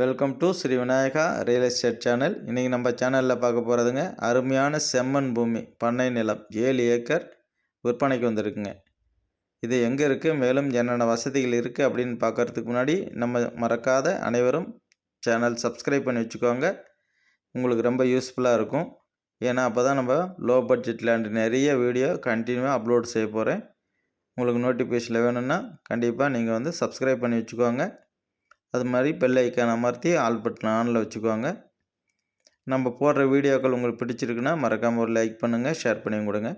Welcome to Sri Vinayaka real estate channel இன்றைக்கி நம்ம சேனலில் பார்க்க போகிறதுங்க அருமையான செம்மண் பூமி பண்ணை நிலம் ஏழு ஏக்கர் விற்பனைக்கு வந்திருக்குங்க. இது எங்கே இருக்குது மேலும் என்னென்ன வசதிகள் இருக்குது அப்படின்னு பார்க்குறதுக்கு முன்னாடி நம்ம மறக்காத அனைவரும் சேனல் சப்ஸ்கிரைப் பண்ணி வச்சுக்கோங்க. உங்களுக்கு ரொம்ப யூஸ்ஃபுல்லாக இருக்கும். ஏன்னா அப்போ தான் நம்ம லோ பட்ஜெட் லேண்டு நிறைய வீடியோ கண்டினியூவாக அப்லோட் செய்ய போகிறேன் உங்களுக்கு நோட்டிஃபிகேஷனில் வேணும்னா கண்டிப்பாக நீங்கள் வந்து சப்ஸ்கிரைப் பண்ணி வச்சுக்கோங்க. அது மாதிரி பெல் ஐக்கான் அமர்த்தி ஆல் பட்டன் ஆனில் வச்சுக்கோங்க. நம்ம போடுற வீடியோக்கள் உங்களுக்கு பிடிச்சிருக்குன்னா மறக்காமல் ஒரு லைக் பண்ணுங்கள் ஷேர் பண்ணி கொடுங்க.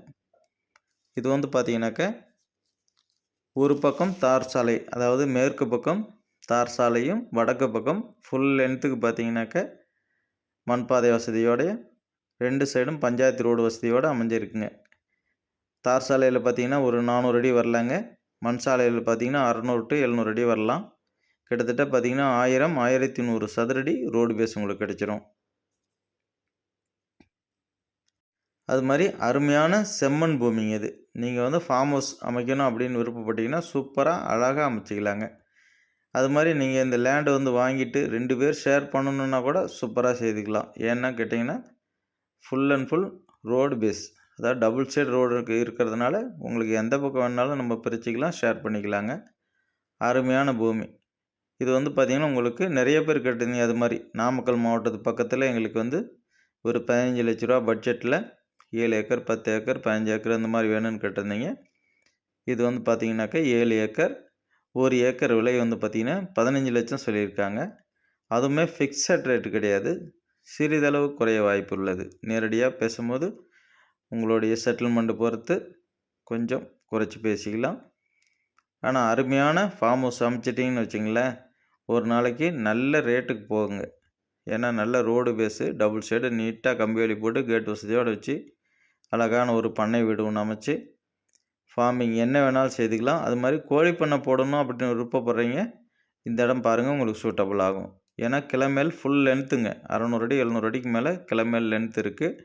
இது வந்து பார்த்தீங்கன்னாக்க ஒரு பக்கம் தார் சாலை அதாவது மேற்கு பக்கம் தார் சாலையும் வடக்கு பக்கம் ஃபுல் லென்த்துக்கு பார்த்தீங்கன்னாக்க மண்பாதை வசதியோடைய ரெண்டு சைடும் பஞ்சாயத்து ரோடு வசதியோடு அமைஞ்சிருக்குங்க. தார் சாலையில் பார்த்தீங்கன்னா ஒரு நானூறு அடி வரலாங்க. மண் சாலையில் பார்த்தீங்கன்னா அறநூறு டு எழுநூறு அடி வரலாம். கிட்டத்தட்ட பார்த்தீங்கன்னா ஆயிரம் ஆயிரத்தி நூறு சதுரடி ரோடு பேஸ் உங்களுக்கு கிடைச்சிரும். அது மாதிரி அருமையான செம்மண் பூமிங்க இது. நீங்கள் வந்து ஃபார்ம் ஹவுஸ் அமைக்கணும் அப்படின்னு விருப்பப்பட்டீங்கன்னா சூப்பராக அழகாக அமைச்சிக்கலாங்க. அது மாதிரி நீங்கள் இந்த லேண்டை வந்து வாங்கிட்டு ரெண்டு பேர் ஷேர் பண்ணணுன்னா கூட சூப்பராக செய்துக்கலாம். ஏன்னா கேட்டிங்கன்னா full and full road face அதாவது டபுள் சைடு ரோடு இருக்கிறதுனால உங்களுக்கு எந்த பக்கம் வேணாலும் நம்ம பிரிச்சுக்கலாம் ஷேர் பண்ணிக்கலாங்க. அருமையான பூமி. இது வந்து பார்த்திங்கன்னா உங்களுக்கு நிறைய பேர் கேட்டிருந்தீங்க. அது மாதிரி நாமக்கல் மாவட்டத்து பக்கத்தில் எங்களுக்கு வந்து ஒரு பதினஞ்சு லட்ச ரூபா பட்ஜெட்டில் ஏழு ஏக்கர் பத்து ஏக்கர் பதினஞ்சு ஏக்கர் அந்த மாதிரி வேணும்னு கேட்டிருந்தீங்க. இது வந்து பார்த்திங்கனாக்கா ஏழு ஏக்கர் ஒரு ஏக்கர் விலை வந்து பார்த்திங்கன்னா பதினஞ்சு லட்சம் சொல்லியிருக்காங்க. அதுவுமே ஃபிக்ஸட் ரேட்டு கிடையாது. சிறிதளவு குறைய வாய்ப்பு உள்ளது. நேரடியாக பேசும்போது உங்களுடைய செட்டில்மெண்ட்டு பொறுத்து கொஞ்சம் குறைச்சி பேசிக்கலாம். ஆனால் அருமையான ஃபார்ம் ஹவுஸ் அமைச்சிட்டிங்கன்னு வச்சிங்களேன். ஒரு நாளைக்கு நல்ல ரேட்டுக்கு போகுங்க. ஏன்னா நல்ல ரோடு பேஸு டபுள் சைடு நீட்டாக கம்பி வேலி போட்டு கேட் வசதியோடு வச்சு அழகான ஒரு பண்ணை வீடு ஒன்று அமைச்சு ஃபார்மிங் என்ன வேணாலும் செய்துக்கலாம். அது மாதிரி கோழி பண்ணை போடணும் அப்படின்னு விருப்பப்படுறீங்க இந்த இடம் பாருங்கள் உங்களுக்கு சூட்டபுள் ஆகும். ஏன்னா கிளமேல் ஃபுல் லென்த்துங்க அறநூறு அடி எழுநூறு அடிக்கு மேலே கிளமேல் லென்த் இருக்குது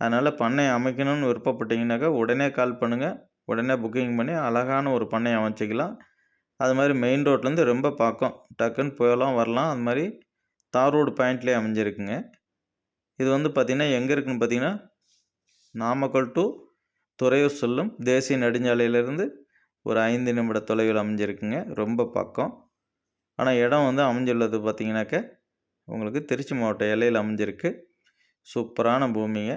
அதனால் பண்ணை அமைக்கணும்னு விருப்பப்பட்டீங்கன்னாக்கா உடனே கால் பண்ணுங்கள் உடனே புக்கிங் பண்ணி அழகான ஒரு பண்ணை அமைச்சிக்கலாம். அது மாதிரி மெயின் ரோட்லேருந்து ரொம்ப பக்கம். டக்குன்னு போயெல்லாம் வரலாம். அது மாதிரி தார் ரோடு பாயிண்ட்லேயே அமைஞ்சிருக்குங்க. இது வந்து பார்த்திங்கன்னா எங்கே இருக்குதுன்னு பார்த்திங்கன்னா நாமக்கல் டு துறையூர் செல்லும் தேசிய நெடுஞ்சாலையிலேருந்து ஒரு ஐந்து நிமிட தொலைவில் அமைஞ்சிருக்குங்க. ரொம்ப பக்கம். ஆனால் இடம் வந்து அமைஞ்சுள்ளது பார்த்திங்கனாக்க உங்களுக்கு திருச்சி மாவட்ட எல்லையில் அமைஞ்சிருக்கு. சூப்பரான பூமிங்க.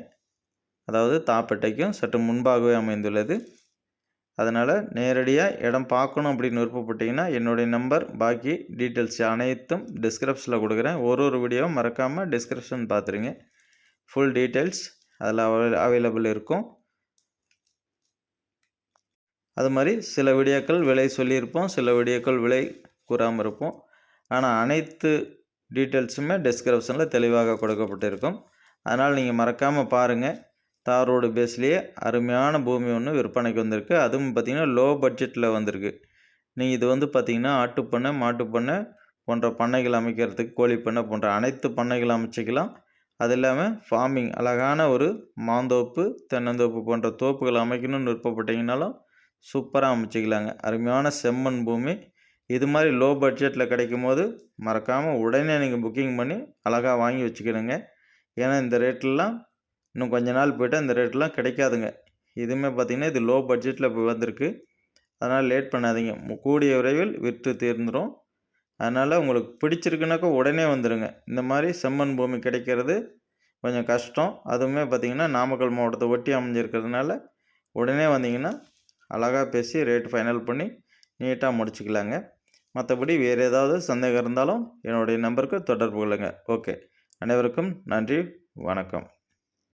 அதாவது தாப்பேட்டைக்கும் சற்று முன்பாகவே அமைந்துள்ளது. அதனால் நேரடியாக இடம் பார்க்கணும் அப்படின்னு விருப்பப்பட்டீங்கன்னா என்னுடைய நம்பர் பாக்கி டீட்டெயில்ஸ் அனைத்தும் டிஸ்கிரிப்ஷனில் கொடுக்குறேன். ஒரு ஒரு வீடியோவும் மறக்காமல் டிஸ்கிரிப்ஷன் பார்த்துருங்க ஃபுல் டீட்டெயில்ஸ் அதில் அவைலபிள் இருக்கும். அது மாதிரி சில வீடியோக்கள் விலை சொல்லியிருப்போம் சில வீடியோக்கள் விலை கூறாமல் இருப்போம். ஆனால் அனைத்து டீட்டெயில்ஸுமே டிஸ்கிரிப்ஷனில் தெளிவாக கொடுக்கப்பட்டிருக்கும். அதனால் நீங்கள் மறக்காமல் பாருங்கள் தார் ரோடு பேஸ்லேயே அருமையான பூமி ஒன்று விற்பனைக்கு வந்திருக்கு. அதுவும் பார்த்திங்கன்னா லோ பட்ஜெட்டில் வந்திருக்கு. நீங்கள் இது வந்து பார்த்திங்கன்னா ஆட்டுப்பண்ணை மாட்டுப்பண்ணை போன்ற பண்ணைகள் அமைக்கிறதுக்கு கோழி பண்ணை போன்ற அனைத்து பண்ணைகள் அமைச்சிக்கலாம். அது இல்லாமல் ஃபார்மிங் அழகான ஒரு மாந்தோப்பு தென்னந்தோப்பு போன்ற தோப்புகள் அமைக்கணும்னு விருப்பப்பட்டீங்கனாலும் சூப்பராக அமைச்சிக்கலாங்க. அருமையான செம்மண் பூமி. இது மாதிரி லோ பட்ஜெட்டில் கிடைக்கும் போது மறக்காமல் உடனே நீங்கள் புக்கிங் பண்ணி அழகாக வாங்கி வச்சுக்கணுங்க. ஏன்னா இந்த ரேட்லலாம் இன்னும் கொஞ்ச நாள் போய்ட்டு அந்த ரேட்லாம் கிடைக்காதுங்க. இதுவுமே பார்த்திங்கன்னா இது லோ பட்ஜெட்டில் இப்போ வந்திருக்கு. அதனால் லேட் பண்ணாதீங்க. கூடிய விரைவில் விற்று தீர்ந்துடும் அதனால் உங்களுக்கு பிடிச்சிருக்குனாக்கா உடனே வந்துடுங்க இந்த மாதிரி செம்மண் பூமி கிடைக்கிறது கொஞ்சம் கஷ்டம். அதுவுமே பார்த்திங்கன்னா நாமக்கல் மாவட்டத்தை ஒட்டி அமைஞ்சிருக்கிறதுனால உடனே வந்தீங்கன்னா அழகாக பேசி ரேட் ஃபைனல் பண்ணி நீட்டாக முடிச்சுக்கலாங்க. மற்றபடி வேறு ஏதாவது சந்தேகம் இருந்தாலும் என்னுடைய நம்பருக்கு தொடர்பு கொள்ளுங்கள் ஓகே அனைவருக்கும் நன்றி. வணக்கம்.